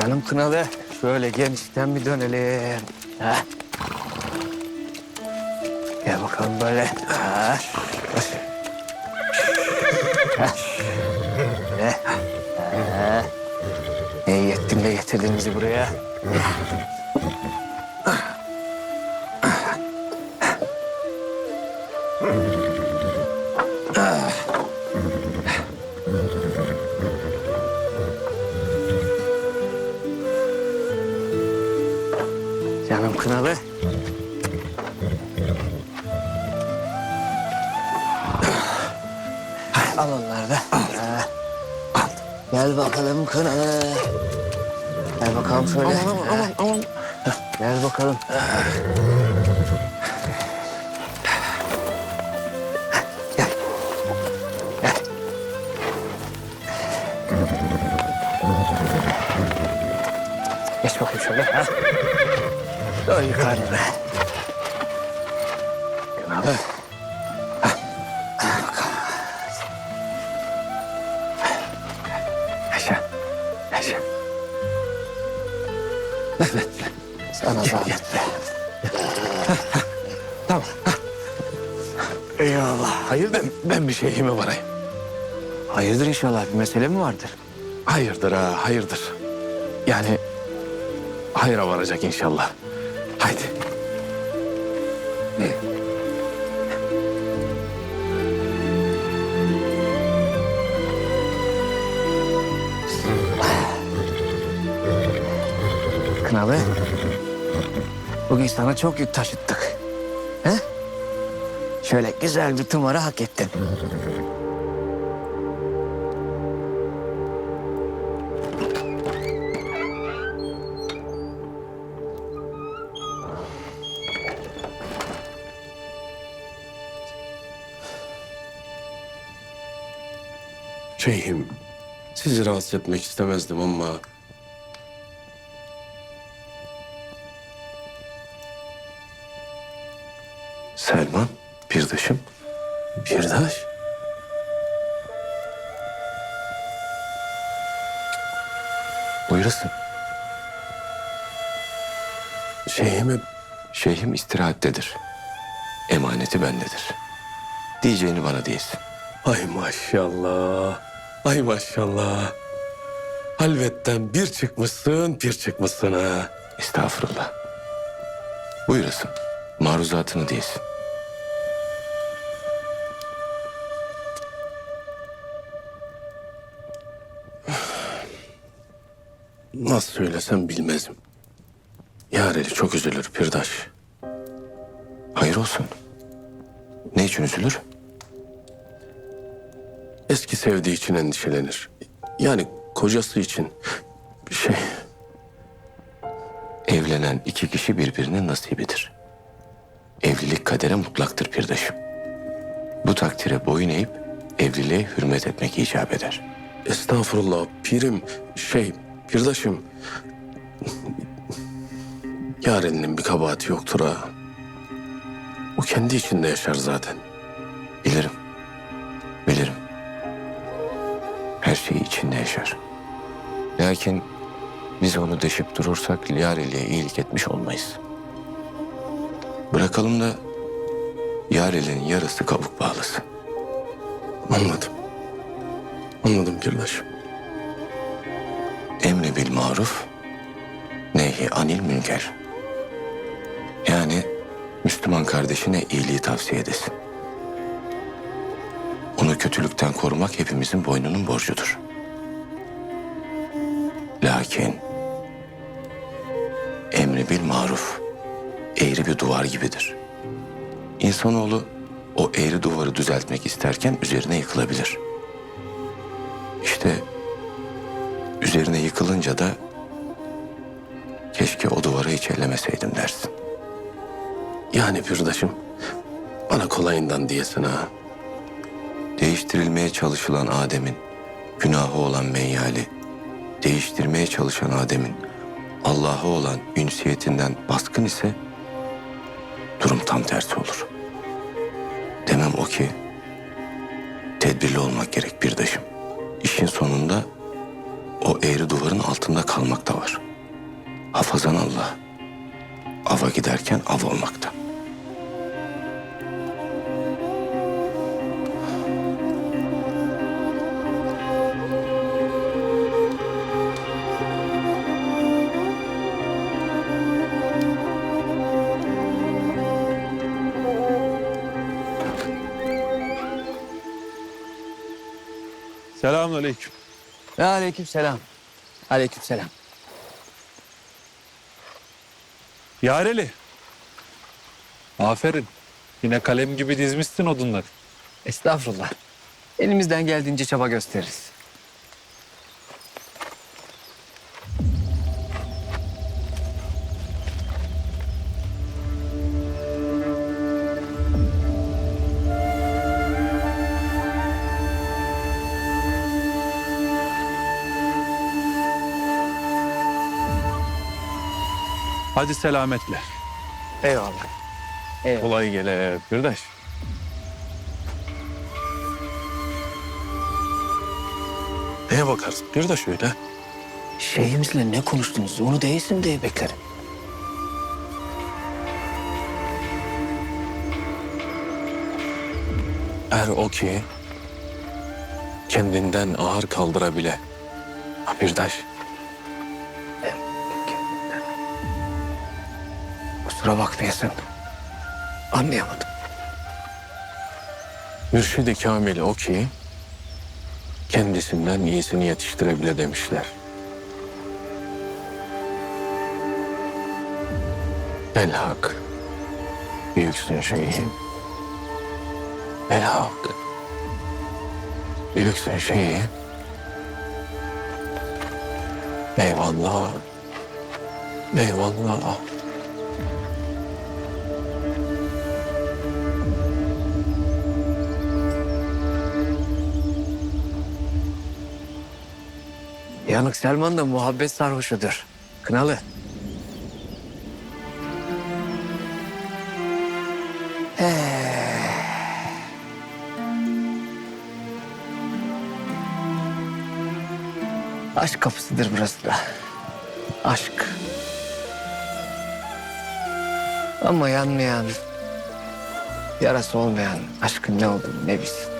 Canım kınalı. Şöyle genişten bir dönelim. Ha. Gel bakalım böyle. Ha. Ha. Böyle. Ha. Ne iyi ettin de getirdin buraya. Canım kınalı. Al onları da. Ha. Al. Gel bakalım kınalı. Gel bakalım şöyle. Aman aman aman. Gel bakalım. Gel. Gel. Geç bakayım şöyle. Ha. Dur yukarıda. Kınalı. Yaşa. Yaşa. Sana zahmet. Tamam. Eyvallah. Hayır ben, ben bir şeyime varayım. Hayırdır inşallah bir mesele mi vardır? Hayırdır ha hayırdır. Yani hayra varacak inşallah. Haydi. Kınalı. Bugün sana çok yük taşıttık. He? Şöyle güzel bir tımarı hak ettin. Şeyhim sizi rahatsız etmek istemezdim ama... Selman, Pirdaş'ım. Pirdaş? Buyurasın. Şeyhime Şeyhim istirahattedir. Emaneti bendedir. Diyeceğini bana değilsin. Ay maşallah. Ay maşallah. Halvetten bir çıkmışsın, bir çıkmışsın ha. Estağfurullah. Buyurasın. Maruzatını değilsin. Nasıl söylesem bilmezim. Yareli çok üzülür Pirdaş. Hayır olsun. Ne için üzülür? Eski sevdiği için endişelenir. Yani kocası için bir şey. Evlenen iki kişi birbirinin nasibidir. Evlilik kadere mutlaktır pirdaşım. Bu takdire boyun eğip evliliğe hürmet etmek icap eder. Estağfurullah pirim şey Pirdaş'ım. Yareninin bir kabahati yoktur ha. O kendi içinde yaşar zaten. Her şeyi içinde yaşar. Lakin biz onu deşip durursak Yareli'ye iyilik etmiş olmayız. Bırakalım da Yareli'nin yarısı kabuk bağlasın. Anladım. Anladım Pirdaş'ım. Emri bil maruf, nehi anil münker. Yani Müslüman kardeşine iyiliği tavsiye edesin. Kötülükten korumak hepimizin boynunun borcudur. Lakin emri bil maruf eğri bir duvar gibidir. İnsanoğlu o eğri duvarı düzeltmek isterken üzerine yıkılabilir. İşte üzerine yıkılınca da keşke o duvarı hiç ellemeseydim dersin. Yani Pirdaş'ım bana kolayından diyesin ha. Değiştirilmeye çalışılan Adem'in günahı olan meyyali, değiştirmeye çalışan Adem'in Allah'a olan ünsiyetinden baskın ise durum tam tersi olur. Demem o ki tedbirli olmak gerek bir daşım. İşin sonunda o eğri duvarın altında kalmak da var. Hafazan Allah. Ava giderken av olmakta. Selamünaleyküm. Ve aleyküm selam. Aleyküm selam. Yareli. Aferin. Yine kalem gibi dizmişsin odunları. Estağfurullah. Elimizden geldiğince çaba gösteririz. Hadi selametle. Eyvallah. Eyvallah. Kolay gele kardeş. Neye bakarsın? Bir de şöyle. Şeyhimizle ne konuştunuz? Onu değilsin diye beklerim. Er o ki kendinden ağır kaldırabile. Ha Kusura bakmayasın. Anlayamadım. Mürşid-i Kamil o ki kendisinden iyisini yetiştirebile demişler. El hak. Büyüksün şeyhim. El hak. Büyüksün şeyhim. Eyvallah. Eyvallah. Yanık Selman da muhabbet sarhoşudur. Kınalı. Eh. Aşk kapısıdır burası da. Aşk. Ama yanmayan, yarası olmayan aşkın ne olduğunu ne bilsin.